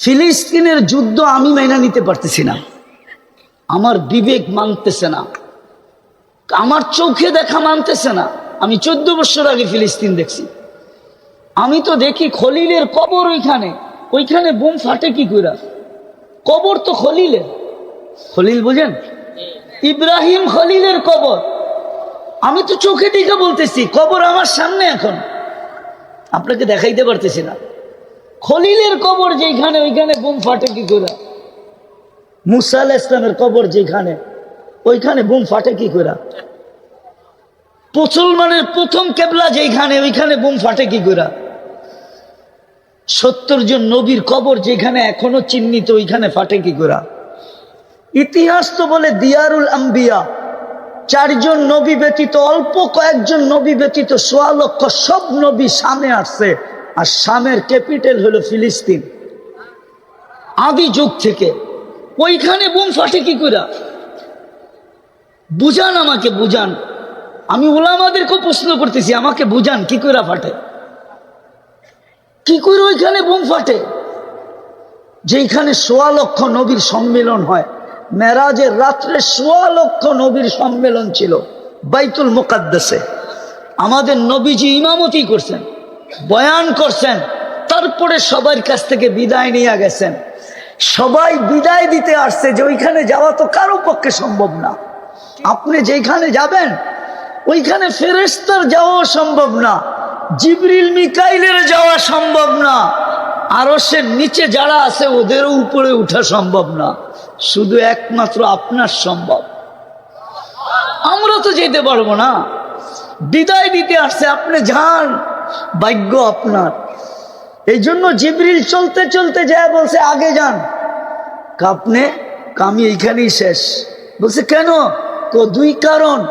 ফিলিস্তিনের যুদ্ধ আমি মেনে নিতে পারতেছি না। আমার বিবেক মানতেছে না। আমার চোখে দেখা মানতেছে না। আমি চোদ্দ বছর আগে ফিলিস্তিন দেখছি। আমি তো দেখি খলিলের কবর ওইখানে। ওইখানে বোম ফাটে কি করে কবর তো খলিলের। খলিল বুঝেন? ইব্রাহিম খলিলের কবর। আমি তো চোখে দিকে বলতেছি, কবর আমার সামনে এখন। আপনাকে দেখাইতে পারতেছি না। খলিলের কবর যেখানে ওইখানে বোম ফাটে কি করে? মুসা ইসলামের কবর যেখানে ওইখানে বোম ফাটে কি করে? মুসলমানের প্রথম কেবলা যেখানে ওইখানে বোম ফাটে কি করে? সত্তর জন নবীর কবর যেখানে এখনও চিহ্নিত, ওইখানে ফাটে কি করে? ইতিহাস তো বলে দিয়ারুল আম্বিয়া, চারজন নবী ব্যতীত, অল্প কয়েকজন নবী ব্যতীত, সোয়া লক্ষ সব নবী সামনে আসছে। আর সামের ক্যাপিটাল হলো ফিলিস্তিন। আদি যুগ থেকে। ওইখানে বোম ফাটে কি করে বুঝান আমাকে, বুঝান। আমি ওলামাদেরকেও প্রশ্ন করতেছি, আমাকে বুঝান কি করে ফাটে? কি করে ওইখানে বোম ফাটে? যেখানে সোয়া লক্ষ নবীর সম্মেলন হয়, মেরাজের রাত্রে সোয়া লক্ষ নবীর সম্মেলন ছিল, বাইতুল মোকাদ্দাসে। আমাদের নবীজি ইমামতি করছেন। বয়ান করছেন, তারপরে সবার কাছ থেকে বিদায় নিয়ে গেছেন। সবাই বিদায় দিতে আসছে যে ওইখানে যাওয়া তো কারও পক্ষে সম্ভব না। আপনি যেখানে যাবেন, ওইখানে ফেরেস্তার যাওয়া সম্ভব না, জিবরিল মিকাইলের যাওয়া সম্ভব না আরও সে নিচে যারা আছে ওদেরও উপরে উঠা সম্ভব না। শুধু একমাত্র আপনার সম্ভব। আমরা তো যেতে পারব না। বিদায় দিতে আসছে, আপনি যান। ভাগ্য আপনার। এই জন্য জিবরিল চলতে চলতে যায়, বলছে, আগে যান। আপনি আমি এইখানেই শেষ। বলছে, কেন? কো দুই কারণ।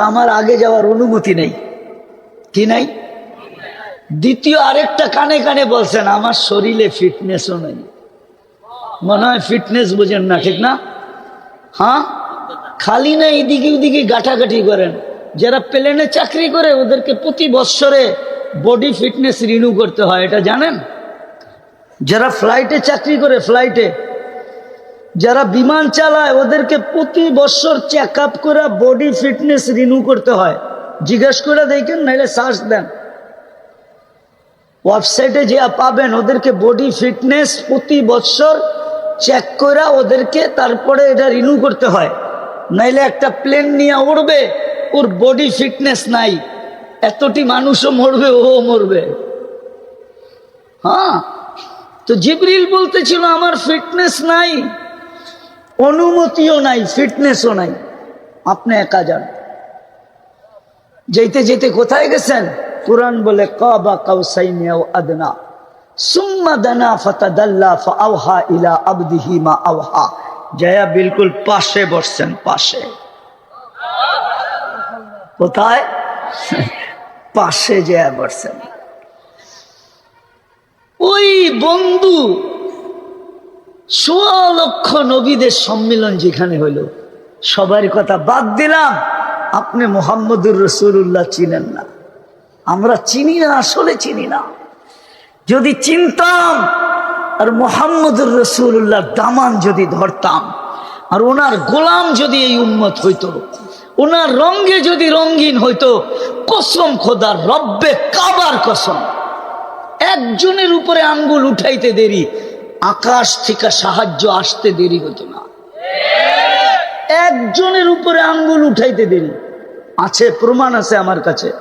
আমার আগে যাওয়ার অনুমতি নেই। কি নাই? দ্বিতীয় আরেকটা কানে কানে বলছেন, আমার শরীরে ফিটনেসও নেই। মনে হয় ফিটনেস বোঝেন না, ঠিক না? হ্যাঁ? খালি না এদিকে ওদিকে গাঠাগাঠি করেন। যারা প্লেনে চাকরি করে, ওদেরকে প্রতি বৎসরে বডি ফিটনেস রিনিউ করতে হয়, এটা জানেন? যারা ফ্লাইটে চাকরি করে ফ্লাইটে যারা বিমান চালায়, ওদেরকে প্রতি বছর চেক আপ করে বডি ফিটনেস রিনিউ করতে হয়। জিজ্ঞেস করে দেখেন, নাহলে সার্চ দেন। ওয়েবসাইটে যে পাবেন, ওদেরকে বডি ফিটনেস প্রতি বছর চেক করে ওদেরকে তারপরে এটা রিনিউ করতে হয়। নাইলে একটা প্লেন নিয়ে উড়বে, ওর বডি ফিটনেস নাই। এতটি মানুষও মরবে, ও মরবে। হ্যাঁ? তো জিবরিল বলতেছিল, আমার ফিটনেস নাই, অনুমতিও নাই ফিটনেসও নাই। আপনি একা যান। যেতে যেতে কোথায় গেছেন? কোরআন বলে, কাবা কাউসাইনি আও আদনা, সুম্মা দানা ফাতাদাল্লা ফাআওহা ইলা আবদিহি মা আওহা। জয়া বিলকুল পাশে বসছেন, পাশে। কোথায়? পাশে জয়া বসছেন ওই বন্ধু সোয়া লক্ষ নবীদের সম্মেলন যেখানে হইল, সবার কথা বাদ দিলাম, আপনি মোহাম্মদুর রসুল্লাহ চিনেন না। আমরা চিনি না, আসলে চিনি না। যদি চিনতাম আর মোহাম্মদুর রসুল্লাহ দামান যদি ধরতাম, আর ওনার গোলাম যদি এই উন্মত হইতো, ওনার রঙ্গে যদি রঙ্গিন হইতো কসম খোদার, রব্বে কাবার কসম। একজনের উপরে আঙ্গুল উঠাইতে দেরি, আকাশ থেকে সাহায্য আসতে দেরি হতো না। একজনের উপরে আঙ্গুল উঠাইতে দেরি, আছে, প্রমাণ আছে আমার কাছে।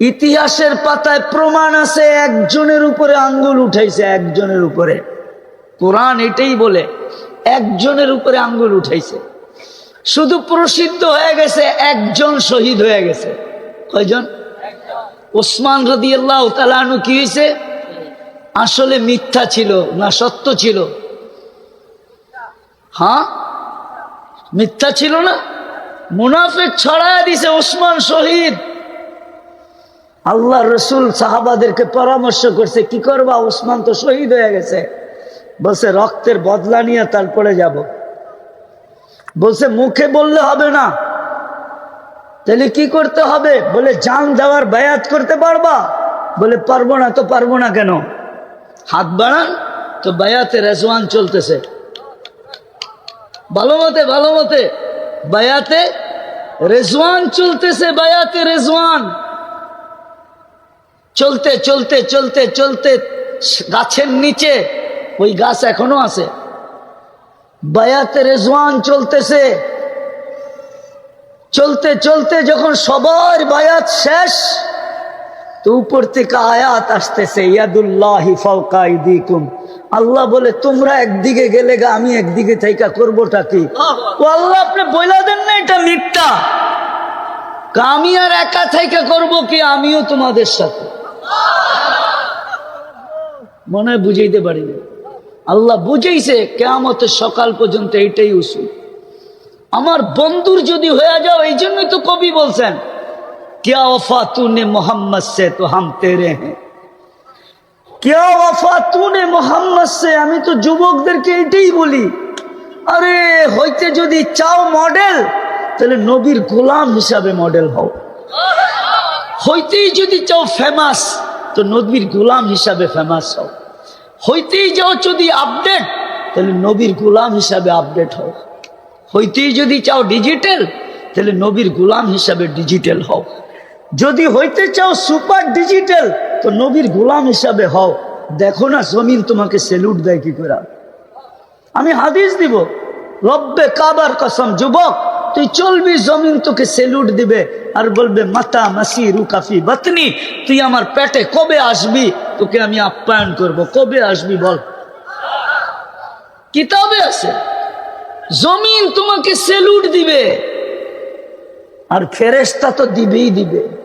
ইতিহাসের পাতায় প্রমাণ আছে, একজনের উপরে আঙ্গুল উঠাইছে একজনের উপরে। কোরআন এটাই বলে, একজনের উপরে আঙ্গুল উঠাইছে। শুধু প্রসিদ্ধ হয়ে গেছে, একজন শহীদ হয়ে গেছে। কয়জন? ওসমান রদি আল্লাহ তালানু কি হয়েছে আসলে মিথ্যা ছিল না সত্য ছিল। হ্যাঁ? মিথ্যা ছিল না? মুনাফেক ছড়ায় দিছে ওসমান শহীদ। আল্লাহ রসুল সাহাবাদেরকে পরামর্শ করছে, কি করবা? ওসমান তো শহীদ হয়ে গেছে। বলছে, রক্তের বদলা নিয়ে তারপরে যাব। বলছে, মুখে বললে হবে না। তাহলে কি করতে হবে? বলে, জান দেওয়ার বায়াত করতে পারবা? বলে, পারব না তো পারব না কেন? হাত বাড়ান, তো বায়াতে রেজওয়ান চলতেছে। ভালো মতে ভালো মতে, বায়াতে রেজওয়ান চলতেছে, বায়াতে রেজওয়ান। চলতে চলতে চলতে চলতে গাছের নিচে, ওই গাছ এখনও আছে। বায়াতে রেজওয়ান চলতেছে। চলতে চলতে যখন সবার বায়াত শেষ তো উপর থেকে আয়াত আসতেছে ইয়াদুল্লাহি আল্লাহ বলে তোমরা একদিকে গেলে গা আমি একদিকে থাইকা করবোটা কি? ও আল্লাহ আপনি বইলা দেন না এটা মিথ্যা। আমি আর একা থাইকা করব কি? আমিও তোমাদের সাথে। মনে হয় বুঝাইতে পারিনি। আল্লাহ বুঝেইছে কেয়ামতের সকাল পর্যন্ত এইটাই উসুল। আমার বন্ধুর যদি হয়ে যাও এই জন্যই তো কবি বলছেন क्या वफा तूने मोहम्मद से तो हम तेरे हैं क्या वफा तूने मोहम्मद से আমি তো যুবকদেরকে এটাই বলি আরে হইতে যদি চাও মডেল তাহলে নবীর গোলাম হিসাবে মডেল হও হইতেই যদি চাও ফেমাস তো নবীর গোলাম হিসাবে ফেমাস হও হইতেই যাও যদি আপডেট তাহলে নবীর গোলাম হিসাবে আপডেট হও হইতেই যদি চাও ডিজিটাল তাহলে নবীর গোলাম হিসাবে ডিজিটাল হও। যদি হইতে চাও সুপার ডিজিটাল তো নবীর গোলাম হিসাবে হও। দেখো না জমিন তোমাকে সেলুট দেয় কি করে? আমি হাদিস দিব, রব্বে কাবার কসম, যুবক, তুই চলবি জমিন তোকে সেলুট দিবে আর বলবে, মাতা মাসি রুকাফি বাতনি, তুই আমার পেটে কবে আসবি? তোকে আমি আপ্যায়ন করব। কবে আসবি বল? কিতাবে আছে। জমিন তোমাকে সেলুট দিবে। আর ফেরেস্তা তো দিবেই দিবে।